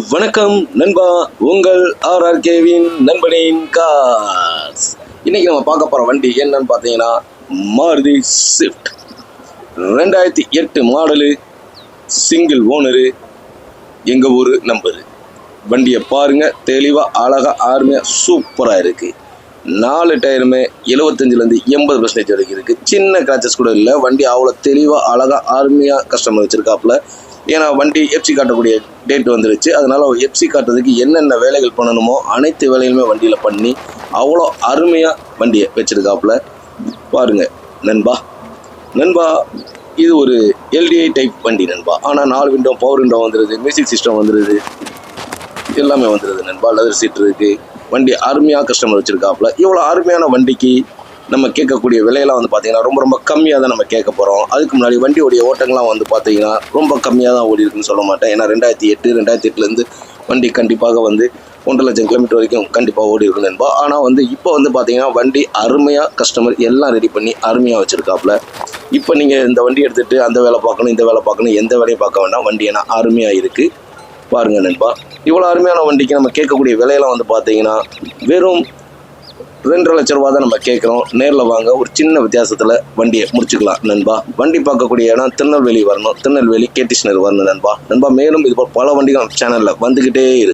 வணக்கம் நண்பா உங்கள் ஆர்ஆர்கேவின் நண்பனின் கார்ஸ். இன்னைக்கு நம்ம பார்க்க போகிற வண்டி என்னன்னு பார்த்தீங்கன்னா மாருதி ஸ்விஃப்ட் ரெண்டாயிரத்தி எட்டு மாடலு சிங்கிள் ஓனரு எங்கள் ஊர் நம்பரு. வண்டியை பாருங்க தெளிவாக அழகாக ஆர்மையாக சூப்பராக இருக்குது நாலு டயருமே எழுபத்தஞ்சிலேருந்து எண்பது பர்சன்டேஜ் வரைக்கும் இருக்குது சின்ன கிராச்சஸ் கூட இல்லை வண்டி அவ்வளோ தெளிவாக அழகாக ஆர்மையாக கஸ்டமர் வச்சுருக்காப்புல. ஏன்னா வண்டி எஃப்சி காட்டக்கூடிய டேட் வந்துருச்சு. அதனால் எஃப்சி காட்டுறதுக்கு என்னென்ன வேலைகள் பண்ணணுமோ அனைத்து வேலைகளுமே வண்டியில் பண்ணி அவ்வளோ அருமையாக வண்டியை வச்சுருக்காப்புல. பாருங்கள் நண்பா. நண்பா இது ஒரு எல்டிஐ டைப் வண்டி நண்பா. ஆனால் நாலு விண்டோ பவர் விண்டோ வந்துடுது மியூசிக் சிஸ்டம் வந்துடுது எல்லாமே வந்துடுது நண்பா. லெதர் சீட் இருக்குது வண்டி அருமையாக கஸ்டமர் வச்சிருக்காப்புல. இவ்வளோ அருமையான வண்டிக்கு நம்ம கேட்கக்கூடிய விலையெல்லாம் வந்து பார்த்தீங்கன்னா ரொம்ப ரொம்ப கம்மியாக தான் நம்ம கேட்க போகிறோம் அதுக்கு முன்னாடி வண்டியோடைய ஓட்டங்கள்லாம் வந்து பார்த்தீங்கன்னா ரொம்ப கம்மியாக தான் ஓடி இருக்குன்னு சொல்ல மாட்டேன். ஏன்னா ரெண்டாயிரத்தி எட்டு ரெண்டாயிரத்தி எட்டுலேருந்து வண்டி கண்டிப்பாக வந்து ஒன்றரை லட்சம் கிலோமீட்டர் வரைக்கும் கண்டிப்பாக ஓடி இருக்கும் நண்பா ஆனால் வந்து இப்போ வந்து பார்த்தீங்கன்னா வண்டி அருமையாக கஸ்டமர் எல்லாம் ரெடி பண்ணி அருமையாக வச்சுருக்காப்புல. இப்போ நீங்கள் இந்த வண்டி எடுத்துகிட்டு அந்த வேலை பார்க்கணும் இந்த வேலை பார்க்கணும் எந்த வேலையும் பார்க்க வேண்டாம். வண்டி ஏன்னா அருமையாக இருக்குது பாருங்கள் நண்பா. இவ்வளோ அருமையான வண்டிக்கு நம்ம கேட்கக்கூடிய விலையெல்லாம் வந்து பார்த்தீங்கன்னா வெறும் ரெண்டரை லட்ச ரூபா தான் நம்ம கேட்குறோம். நேரில் வாங்க ஒரு சின்ன வித்தியாசத்தில் வண்டியை முடிச்சுக்கலாம் நண்பா. வண்டி பார்க்கக்கூடிய இடம் திருநெல்வேலி வரணும். திருநெல்வேலி கேடிஷனர் வரணும் நண்பா. நண்பா மேலும் இது போல் பல வண்டிகள் சேனலில் வந்துக்கிட்டே இருக்கு.